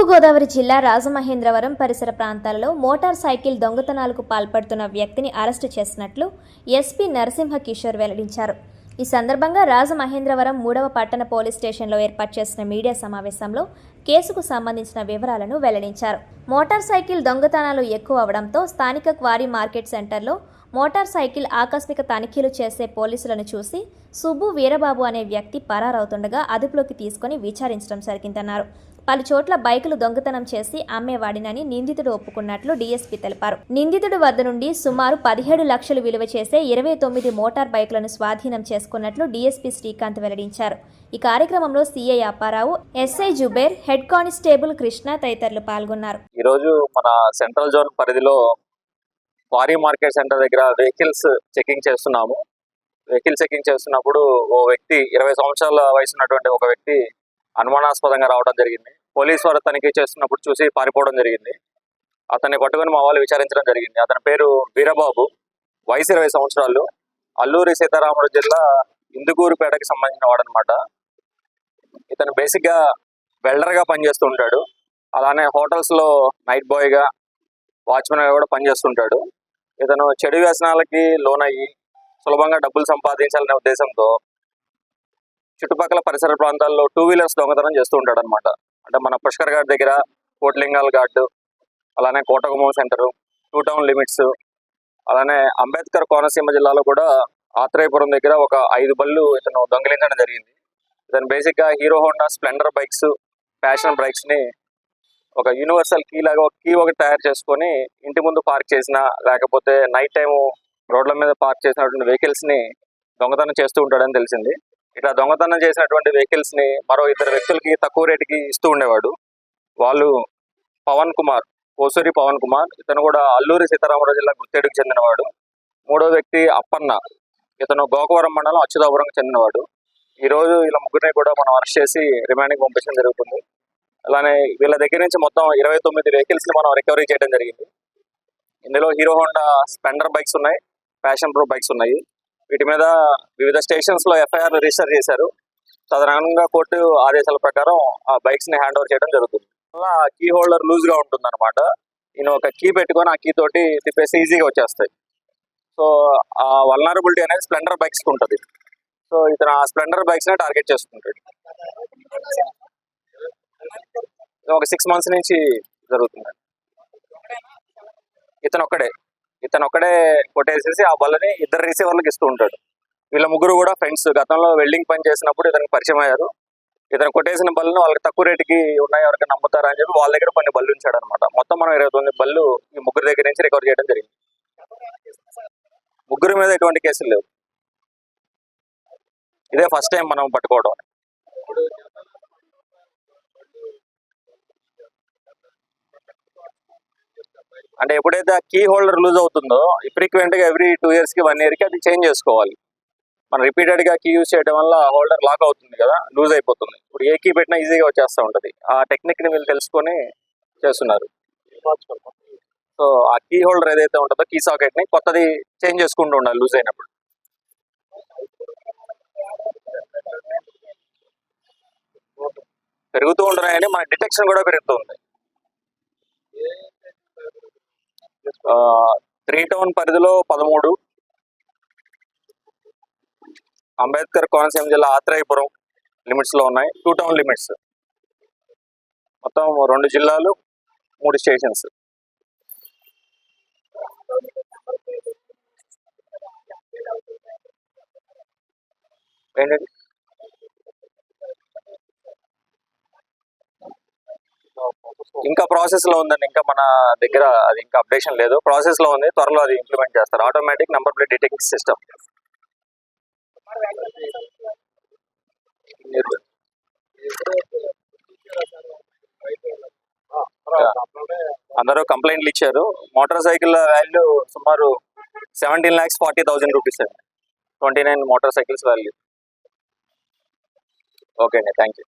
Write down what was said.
తూర్పుగోదావరి జిల్లా రాజమహేంద్రవరం పరిసర ప్రాంతాలలో మోటార్ సైకిల్ దొంగతనాలకు పాల్పడుతున్న వ్యక్తిని అరెస్టు చేసినట్లు ఎస్పీ నరసింహ కిషోర్ వెల్లడించారు. ఈ సందర్భంగా రాజమహేంద్రవరం మూడవ పట్టణ పోలీస్ స్టేషన్లో ఏర్పాటు చేసిన మీడియా సమావేశంలో కేసుకు సంబంధించిన వివరాలను వెల్లడించారు. మోటార్ సైకిల్ దొంగతనాలు ఎక్కువ అవడంతో స్థానిక క్వారీ మార్కెట్ సెంటర్లో మోటార్ సైకిల్ ఆకస్మిక తనిఖీలు చేసే పోలీసులను చూసి సుబ్బు వీరబాబు అనే వ్యక్తి పరారవుతుండగా అదుపులోకి తీసుకుని విచారించడం జరిగిందన్నారు. పలు చోట్ల బైకులు దొంగతనం చేసి అమ్మేవాడినని నిందితుడు ఒప్పుకున్నట్లు డీఎస్పీ తెలిపారు. నిందితుడి వద్ద నుండి సుమారు పదిహేడు లక్షలు విలువ చేసే ఇరవై తొమ్మిది మోటార్ బైకులను స్వాధీనం చేసుకున్నట్లు డీఎస్పీ శ్రీకాంత్ వెల్లడించారు. ఈ కార్యక్రమంలో CI Apparao SI Zuber head constable Krishna తదితరులు పాల్గొన్నారు. ఈరోజు మన సెంట్రల్ జోన్ పరిధిలో క్వారీ మార్కెట్ సెంటర్ దగ్గర వెహికల్స్ చెకింగ్ చేస్తున్నాము. వెహికల్ చెకింగ్ చేస్తున్నప్పుడు ఓ వ్యక్తి ఇరవై సంవత్సరాల వయసు ఉన్నటువంటి ఒక వ్యక్తి అనుమానాస్పదంగా రావడం జరిగింది. పోలీసు వారు తనిఖీ చేస్తున్నప్పుడు చూసి పారిపోవడం జరిగింది. అతన్ని పట్టుకొని మా వాళ్ళు విచారించడం జరిగింది. అతని పేరు వీరబాబు. వయసు ఇరవై సంవత్సరాలు. అల్లూరి సీతారాముడు జిల్లా ఇందుకూరుపేటకి సంబంధించిన వాడు ఇతను బేసిక్గా వెల్డర్గా పనిచేస్తూ ఉంటాడు. అలానే హోటల్స్లో నైట్ బాయ్గా వాచ్మెన్ కూడా పనిచేస్తుంటాడు. ఇతను చెడు వ్యసనాలకి లోనయ్యి సులభంగా డబ్బులు సంపాదించాలనే ఉద్దేశంతో చుట్టుపక్కల పరిసర ప్రాంతాల్లో టూ వీలర్స్ దొంగతనం చేస్తూ ఉంటాడు అనమాట అంటే మన పుష్కర్ ఘాట్ దగ్గర కోట్లింగాల్ ఘాట్ అలానే Kotagummam centre two town limits అలానే అంబేద్కర్ కోనసీమ జిల్లాలో కూడా ఆత్రేయపురం దగ్గర ఒక ఐదు బళ్ళు ఇతను దొంగిలించడం జరిగింది. ఇతను బేసిక్గా Hero Honda Splendor bikes Passion బైక్స్ని ఒక యూనివర్సల్ కీ లాగా ఒక కీ ఒకటి తయారు చేసుకొని ఇంటి ముందు పార్క్ చేసిన లేకపోతే నైట్ టైం రోడ్ల మీద పార్క్ చేసినటువంటి వెహికల్స్ని దొంగతనం చేస్తూ ఉంటాడని తెలిసింది. ఇట్లా దొంగతనం చేసినటువంటి వెహికల్స్ని మరో ఇద్దరు వ్యక్తులకి తక్కువ రేటుకి ఇస్తూ ఉండేవాడు. వాళ్ళు పవన్ కుమార్ కోసూరి పవన్ కుమార్ ఇతను కూడా అల్లూరి సీతారామరాజు జిల్లా గుర్తేడుకు చెందినవాడు. మూడో వ్యక్తి అప్పన్న ఇతను గోకవరం మండలం అచ్యుతాపురంకి చెందినవాడు. ఈ రోజు వీళ్ళ ముగ్గురిని కూడా మనం అరెస్ట్ చేసి రిమాండింగ్ పంపించడం జరుగుతుంది. అలానే వీళ్ళ దగ్గర నుంచి మొత్తం ఇరవై తొమ్మిది వెహికల్స్ని మనం రికవరీ చేయడం జరిగింది. ఇందులో హీరో హోండా స్పెండర్ బైక్స్ ఉన్నాయి ప్యాషన్ ప్రో బైక్స్ ఉన్నాయి. వీటి మీద వివిధ స్టేషన్స్లో ఎఫ్ఐఆర్ రిజిస్టర్ చేశారు. తదనంగా కోర్టు ఆదేశాల ప్రకారం ఆ బైక్స్ని హ్యాండ్ ఓవర్ చేయడం జరుగుతుంది. అలా కీ హోల్డర్ లూజ్గా ఉంటుంది అనమాట నేను ఒక కీ పెట్టుకొని ఆ కీ తోటి తిప్పేసి ఈజీగా వచ్చేస్తాయి. సో ఆ వల్నరబిలిటీ అనేది స్ప్లెండర్ బైక్స్కి ఉంటుంది. సో ఇతను ఆ స్ప్లెండర్ బైక్స్ని టార్గెట్ చేసుకుంటాడు ఒక సిక్స్ మంత్స్ నుంచి జరుగుతుంది. ఇతను ఒక్కడే. ఇతను ఒక్కడే కొట్టేసేసి ఆ బల్లని ఇద్దరు రిసీవర్లకు ఇస్తూ ఉంటాడు. వీళ్ళ ముగ్గురు కూడా ఫ్రెండ్స్. గతంలో వెల్డింగ్ పని చేసినప్పుడు ఇతనికి పరిచయం అయ్యారు. ఇతను కొట్టేసిన బల్లను వాళ్ళకి తక్కువ రేటుకి ఉన్నాయి ఎవరికి నమ్ముతారా అని చెప్పి వాళ్ళ దగ్గర కొన్ని బళ్ళు ఉంచాడు అనమాట మొత్తం మనం ఇరవై తొమ్మిది బళ్ళు ఈ ముగ్గురు దగ్గర నుంచి రికవర్ చేయడం జరిగింది. ముగ్గురు మీద ఎటువంటి కేసులు లేవు. ఇదే ఫస్ట్ టైం మనం పట్టుకోవడం అంటే ఎప్పుడైతే ఆ కీ హోల్డర్ లూజ్ అవుతుందో ఫ్రీక్వెంట్గా ఎవ్రీ టూ ఇయర్స్కి వన్ ఇయర్కి అది చేంజ్ చేసుకోవాలి. మనం రిపీటెడ్గా కీ యూజ్ చేయడం వల్ల హోల్డర్ లాక్ అవుతుంది కదా లూజ్ అయిపోతుంది. ఇప్పుడు ఏ కీ పెట్టినా ఈజీగా వచ్చేస్తూ ఉంటుంది. ఆ టెక్నిక్ని వీళ్ళు తెలుసుకొని చేస్తున్నారు. సో ఆ కీ హోల్డర్ ఏదైతే ఉంటుందో కీ సాకెట్ని కొత్తది చేంజ్ చేసుకుంటూ ఉండాలి లూజ్ అయినప్పుడు. పెరుగుతూ ఉంటున్నాయని మన డిటెక్షన్ కూడా పెరుగుతుంది త్రీ టౌన్ పరిధిలో పదమూడు. అంబేద్కర్ కోనసీమ జిల్లా ఆత్రేయపురం లిమిట్స్లో ఉన్నాయి. Two town limits. మొత్తం రెండు జిల్లాలు మూడు స్టేషన్స్. ఏంటండి ఇంకా ప్రాసెస్లో ఉందండి. ఇంకా మన దగ్గర అది ఇంకా అప్డేషన్ లేదు. ప్రాసెస్లో ఉంది. త్వరలో అది ఇంప్లిమెంట్ చేస్తారు. Automatic number plate detecting system అందరూ కంప్లైంట్లు ఇచ్చారు. మోటార్ సైకిల్ వాల్యూ సుమారు seventeen lakhs forty thousand rupees అండి. Twenty nine motor cycles value okay అండి. Thank you